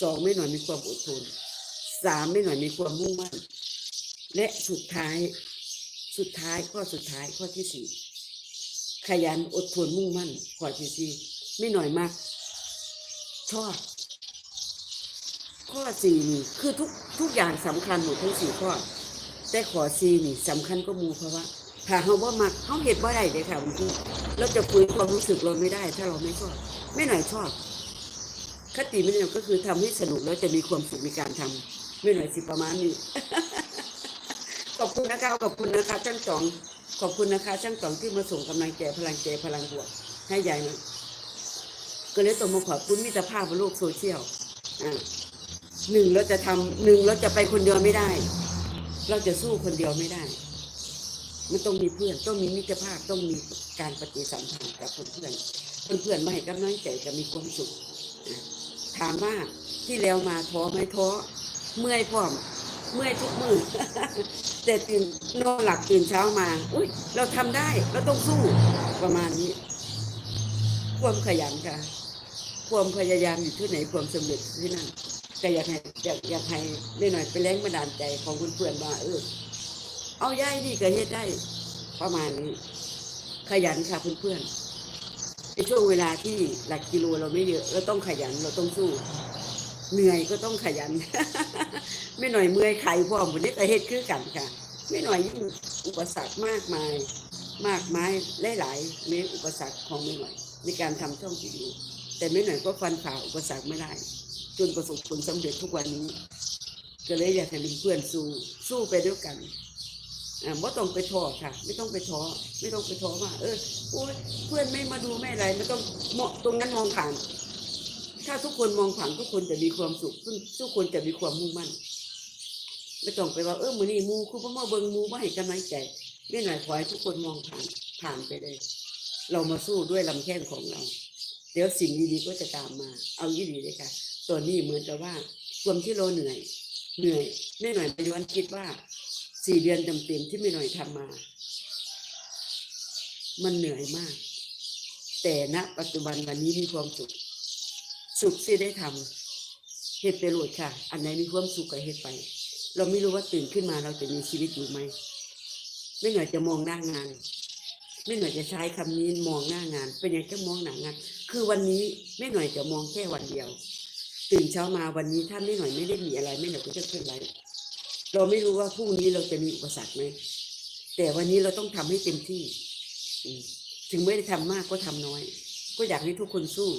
สองไม่หน่อยมีความอดทนสามไม่หน่อยมีความมุ่งมั่น และสุดท้าย สุดท้ายข้อสุดท้ายข้อที่สี่ขยันอดทนมุ่งมั่นข้อที่สี่ไม่หน่อยมาก ชอบ ข้อสี่นี่คือทุกทุกอย่างสำคัญหมดทั้งสี่ข้อ แต่ข้อสี่นี่สำคัญก็มูเพราะว่าถ้าเขาว่ามักเขาเห็นว่าได้เลยค่ะบางทีเราจะคุยความรู้สึกเราไม่ได้ ถ้าเราไม่ชอบ ไม่หน่อยชอบ คติไม่หน่อยก็คือทำให้สนุกแล้วจะมีความสุขในการทำไม่หน่อยสิประมาณนี้ ขอบคุณนะคะขอบคุณนะคะช่างจองขอบคุณนะคะช่างจองที่มาส่งกำลังใจพลังใจพลังบวกให้ยายนะก็เลยต้องมาขอบคุณมิตรภาพบนโลกโซเชียลอ่าหนึ่งเราจะทำหนึ่งเราจะไปคนเดียวไม่ได้ เราจะสู้คนเดียวไม่ได้มันต้องมีเพื่อนต้องมีมิตรภาพต้องมีการปฏิสัมพันธ์กับเพื่อนเพื่อนเพื่อนๆมาให้กำลังใจจะมีความสุข ถามว่าที่แล้วมาท้อไหมท้อเมื่อยพร้อม เมื่อยทุกมือแต่ตื่นนอนหลับตื่นเช้ามา อุ้ยเราทำได้เราต้องสู้ประมาณนี้ ความขยันค่ะ ความพยายามอยู่ที่ไหนความสำเร็จที่นั่นแก็อยากให้อยากอยากให้ได้หน่อยเป็นแรงบันดาลใจของเพื่อนๆว่าเออเอาย่ายนี่ก็เฮ็ดได้ประมาณนี้ ขยันค่ะเพื่อนๆ ในช่วงเวลาที่หลักกิโลเราไม่เยอะเราต้องขยันเราต้องสู้ เหนื่อยก็ต้องขยัน ไม่หน่อยเมื่อยไข่พร้อมวันนี้ก็เฮ็ดคือกันค่ะ ไม่หน่อยยิ่งอุปสรรคมากมาย มากมายหลายๆมีอุปสรรคของไม่หน่อย ในการทำช่องวิดีแต่ไม่หน่อยก็ฟันฝ่าอุปสรรคไม่ได้ จนประสบผลสำเร็จทุกวันนี้ ก็เลยอยากให้เพื่อนสู้สู้ไปด้วยกัน ไม่ต้องไปท้อค่ะ ไม่ต้องไปท้อไม่ต้องไปท้อว่าเออโอ้ยเพื่อนไม่มาดูไม่อะไรไม่ต้องเหมาะตรงนั้นมองผ่าน ถ้าทุกคนมองผ่านทุกคนจะมีความสุขทุกทุกคนจะมีความมุ่งมั่นไม่ต้องไปว่าเออมือนี่มูคือพ่อมาเบิงมูมาให้กำลังใจไม่หน่อยขอให้ทุกคนมองผ่านผ่านไปเลย เรามาสู้ด้วยลำแข้งของเรา เดี๋ยวสิ่งดีๆก็จะตามมา เอายี่ดีเลยค่ะตอนนี้เหมือนกับว่าความที่เราเหนื่อย เหนื่อยไม่หน่อยไปย้อนคิดว่า สี่เดือนเต็มๆที่ไม่หน่อยทำมา มันเหนื่อยมาก แต่ณปัจจุบันวันนี้มีความสุข สุขที่ได้ทำเหตุไปโหลดค่ะ อันไหนมีความสุขก็เหตุไป เราไม่รู้ว่าตื่นขึ้นมาเราจะมีชีวิตอยู่ไหม ไม่หน่อยจะมองหน้างาน ไม่หน่อยจะใช้คำนี้มองหน้างาน เป็นอย่างแค่มองหน้างาน คือวันนี้ไม่หน่อยจะมองแค่วันเดียว ตื่นเช้ามาวันนี้ถ้าไม่หน่อยไม่ได้มีอะไรไม่หน่อยก็จะขึ้นไร เราไม่รู้ว่าพรุ่งนี้เราจะมีอุปสรรคไหมแต่วันนี้เราต้องทำให้เต็มที่ถึงไม่ได้ทำมากก็ทำน้อย ก็อยากให้ทุกคนสู้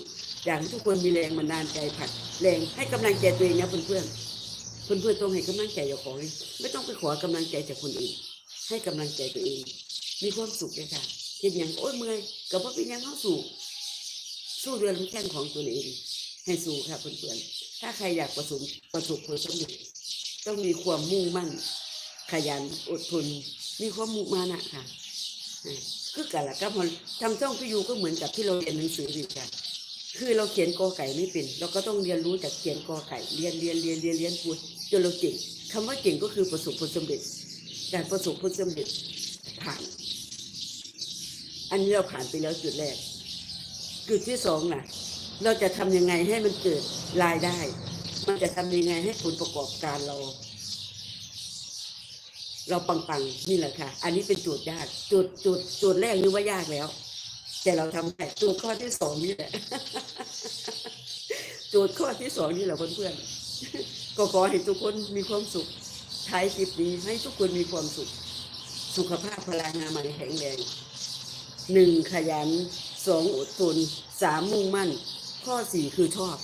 อยากให้ทุกคนมีแรงบันดาลใจผักแรงให้กำลังใจตัวเองนะเพื่อนๆเพื่อนๆต้องให้กำลังใจเจ้าของไม่ต้องไปขอกำลังใจจากคนอื่น ให้กำลังใจตัวเอง มีความสุขเลยค่ะเห็นอย่างโอ้ยเมื่อยกับว่าเป็นยังเขาสู้สู้เรือนแข้งของตัวเอง ให้สู้ค่ะเพื่อนๆถ้าใครอยากประสบประสบผลสำเร็จ ต้องมีความมุ่งมั่น ขยันอดทนมีความมุ่งมานะค่ะคือกันละก็พอทำช่องพิยูก็เหมือนกับที่เราเรียนหนังสือนี่ค่ะคือเราเขียนกอไก่ไม่เป็น เราก็ต้องเรียนรู้จากเขียนกอไก่เรียนเรียนเรียนเรียนเรียนพูดจนเราเก่งคำว่าเก่งก็คือประสบผลสำเร็จการประสบผลสำเร็จผ่าน อันนี้เราผ่านไปแล้วจุดแรก จุดที่สองน่ะ เราจะทำยังไงให้มันเกิดรายได้ มันจะทำยังไงให้ผลประกอบการเรา เราปังๆนี่แหละค่ะ อันนี้เป็นโจทย์ยากโจทย์โจทย์โจทย์แรกนึกว่ายากแล้ว แต่เราทำได้โจทย์ข้อที่สองนี่แหละโจทย์ข้อที่สองนี่แหละเพื่อนๆก็ขอให้ทุกคนมีความสุขท้ายคลิปนี้ให้ทุกคนมีความสุข สุขภาพพลังงานใหม่แข็งแรงหนึ่งขยันสองอดทนสามมุ่งมั่น ข้อสี่คือชอบ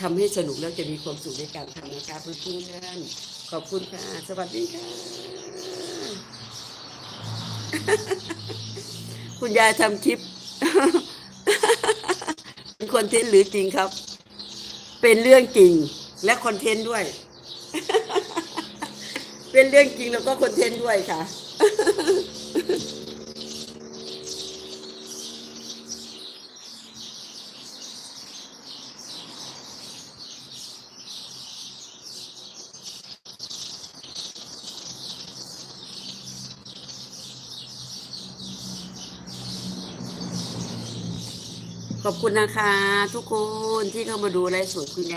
ทำให้สนุกแล้วจะมีความสุขในการทำนะคะเพื่อนๆขอบคุณค่ะ สวัสดีค่ะ คุณยายทำคลิป เป็นคอนเทนต์หรือจริงครับ เป็นเรื่องจริงและคอนเทนต์ด้วย เป็นเรื่องจริงแล้วก็คอนเทนต์ด้วยค่ะ ขอบคุณนะคะ ทุกคนที่เข้ามาดูไลฟ์สดคุณยาย